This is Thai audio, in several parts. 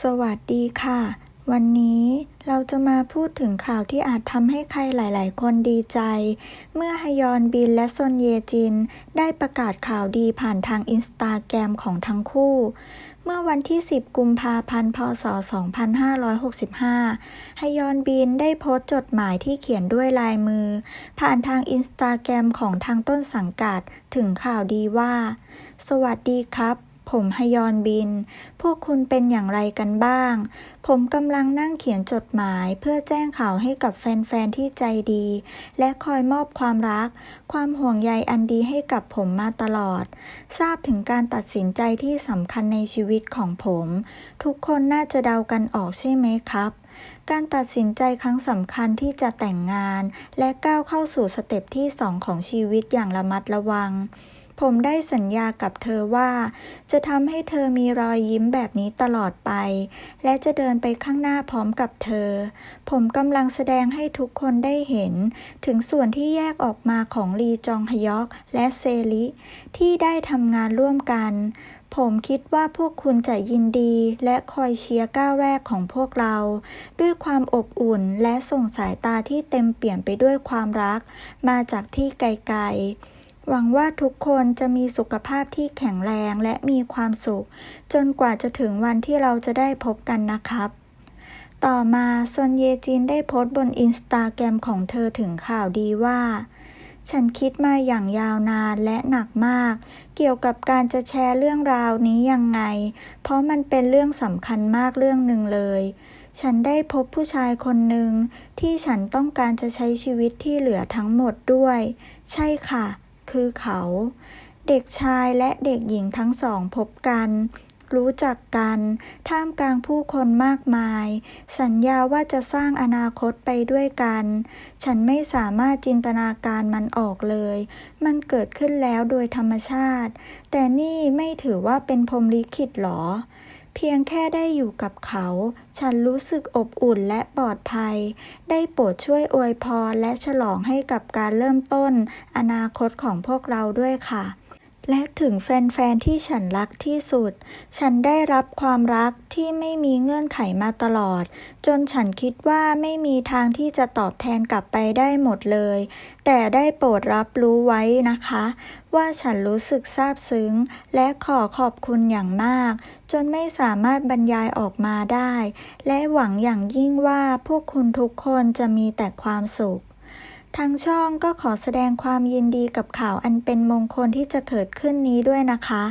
สวัสดีค่ะ วันนี้เราจะมาพูดถึงข่าวที่อาจทำให้ใครหลาย ๆ คนดีใจ เมื่อฮยอนบินและซอนเยจิน ได้ประกาศข่าวดีผ่านทางอินสตาแกรมของทั้งคู่ เมื่อวันที่ 10 กุมภาพันธ์ พศ 2565ฮยอนบินได้โพสต์จดหมายที่เขียนด้วยลายมือ ผ่านทางอินสตาแกรมของทางต้นสังกัด ถึงข่าวดีว่า สวัสดีครับ ผมฮยอนบิน พวกคุณเป็นอย่างไรกันบ้าง ผมกำลังนั่งเขียนจดหมายเพื่อแจ้งข่าวให้กับแฟน ๆ ที่ใจดี และคอยมอบความรัก ความห่วงใยอันดีให้กับผมมาตลอด ทราบถึงการตัดสินใจที่สำคัญในชีวิตของผม ทุกคนน่าจะเดากันออกใช่ไหมครับการตัดสินใจครั้งสำคัญที่จะแต่งงาน และก้าวเข้าสู่สเต็ปที่สองของชีวิตอย่างระมัดระวัง ผมได้สัญญากับเธอว่า จะทำให้เธอมีรอยยิ้มแบบนี้ตลอดไป และจะเดินไปข้างหน้าพร้อมกับเธอ ผมกำลังแสดงให้ทุกคนได้เห็น ถึงส่วนที่แยกออกมาของลีจองฮยอกและเซลิ ที่ได้ทำงานร่วมกัน ผมคิดว่าพวกคุณจะยินดีและคอยเชียร์ก้าวแรกของพวกเรา ด้วยความอบอุ่นและส่งสายตาที่เต็มเปี่ยมไปด้วยความรัก มาจากที่ไกลๆ หวังว่าทุกคนจะมีสุขภาพที่แข็งแรงและมีความสุข จนกว่าจะถึงวันที่เราจะได้พบกันนะครับ ต่อมาซอนเยจินได้โพสต์บนอินสตาแกรมของเธอถึงข่าวดีว่า ฉันคิดมาอย่างยาวนานและหนักมาก เกี่ยวกับการจะแชร์เรื่องราวนี้ยังไง เพราะมันเป็นเรื่องสำคัญมากเรื่องหนึ่งเลยฉันได้พบผู้ชายคนหนึ่งที่ฉันต้องการจะใช้ชีวิตที่เหลือทั้งหมดด้วย ใช่ค่ะ คือเขา เด็กชายและเด็กหญิงทั้งสองพบกัน รู้จักกัน ท่ามกลางผู้คนมากมาย สัญญาว่าจะสร้างอนาคตไปด้วยกัน ฉันไม่สามารถจินตนาการมันออกเลย มันเกิดขึ้นแล้วโดยธรรมชาติ แต่นี่ไม่ถือว่าเป็นพรหมลิขิตหรอ เพียงแค่ได้อยู่กับเขา ฉันรู้สึกอบอุ่นและปลอดภัย ได้โปรดช่วยอวยพรและฉลองให้กับการเริ่มต้น อนาคตของพวกเราด้วยค่ะ และถึงแฟนๆที่ฉันรักที่สุด ฉันได้รับความรักที่ไม่มีเงื่อนไขมาตลอด จนฉันคิดว่าไม่มีทางที่จะตอบแทนกลับไปได้หมดเลย แต่ได้โปรดรับรู้ไว้นะคะ ว่าฉันรู้สึกซาบซึ้ง และขอขอบคุณอย่างมาก จนไม่สามารถบรรยายออกมาได้ และหวังอย่างยิ่งว่าพวกคุณทุกคนจะมีแต่ความสุข ทางช่องก็ขอแสดงความยินดีกับข่าวอันเป็นมงคลที่จะเกิดขึ้นนี้ด้วยนะคะ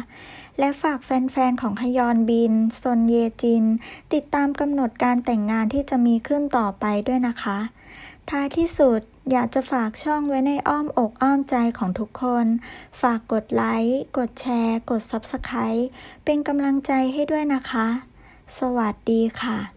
และฝากแฟนๆ ของฮยอนบินซนเยจิน ติดตามกำหนดการแต่งงานที่จะมีขึ้นต่อไปด้วยนะคะ ท้ายที่สุดอยากจะฝากช่องไว้ในอ้อมอกอ้อมใจของทุกคน ฝากกดไลค์ กดแชร์ กด Subscribe เป็นกำลังใจให้ด้วยนะคะ สวัสดีค่ะ